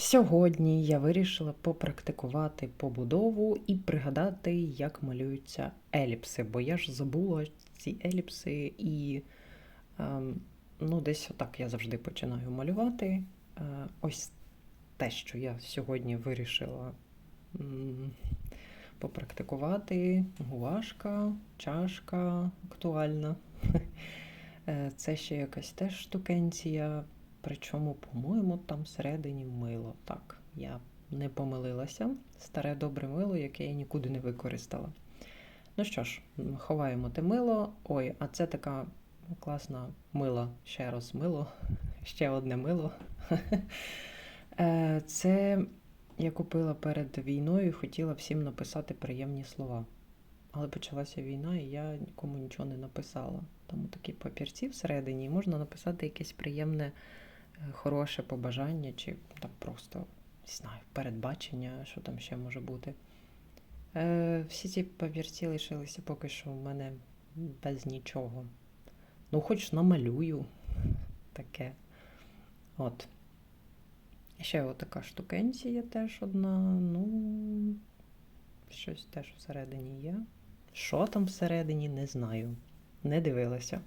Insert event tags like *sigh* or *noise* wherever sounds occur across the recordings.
Сьогодні я вирішила попрактикувати побудову і пригадати, як малюються еліпси, бо я ж забула ці еліпси, і ем, ну, десь отак я завжди починаю малювати. Е, ось те, що я сьогодні вирішила попрактикувати. Гуашка, чашка актуальна. *laughs* Е, Це ще якась теж штукенція. Причому, по-моєму, там всередині мило. Так, я не помилилася. Старе добре мило, яке я нікуди не використала. Ну що ж, ховаємо те мило. Ой, а це така класна мила. Ще раз мило, *laughs* ще одне мило. *laughs* Е, Це я купила перед війною і хотіла всім написати приємні слова. Але почалася війна, і я нікому нічого не написала. Тому такі папірці всередині, і можна написати якесь приємне, хороше побажання, чи там просто не знаю, передбачення, що там ще може бути. Е, всі ці папірці лишилися поки що в мене без нічого. Ну, хоч намалюю таке. От. Ще отака штукенція теж одна. Ну, щось теж всередині є. Що там всередині, не знаю. Не дивилася.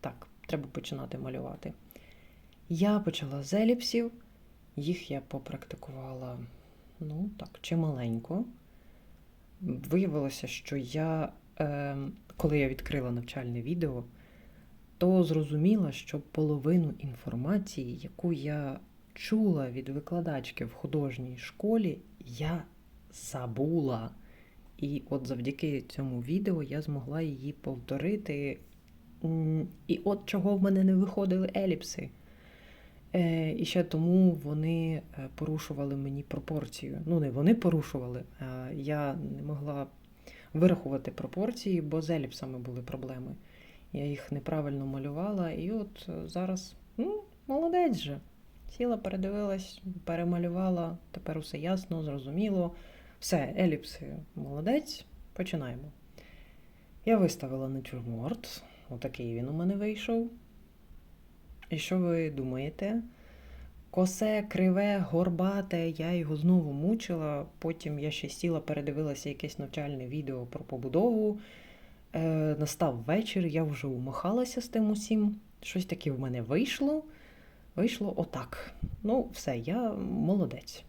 Так, треба починати малювати. Я почала з еліпсів, їх я попрактикувала, ну так, чималенько. Виявилося, що я, е, коли я відкрила навчальне відео, то зрозуміла, що половину інформації, яку я чула від викладачки в художній школі, я забула. І от завдяки цьому відео я змогла її повторити. І от чого в мене не виходили еліпси. Е, і ще тому вони е, порушували мені пропорцію. Ну, не вони порушували, я не могла вирахувати пропорції, бо з еліпсами були проблеми. Я їх неправильно малювала, і от е, зараз ну, молодець же. Сіла, передивилась, перемалювала, тепер усе ясно, зрозуміло. Все, еліпси, молодець, починаємо. Я виставила натюрморт. Отакий він у мене вийшов. І що ви думаєте? Косе, криве, горбате, я його знову мучила. Потім я ще сіла, передивилася якесь навчальне відео про побудову. Е, настав вечір, я вже умахалася з тим усім. Щось таке в мене вийшло. Вийшло отак. Ну, все, я молодець.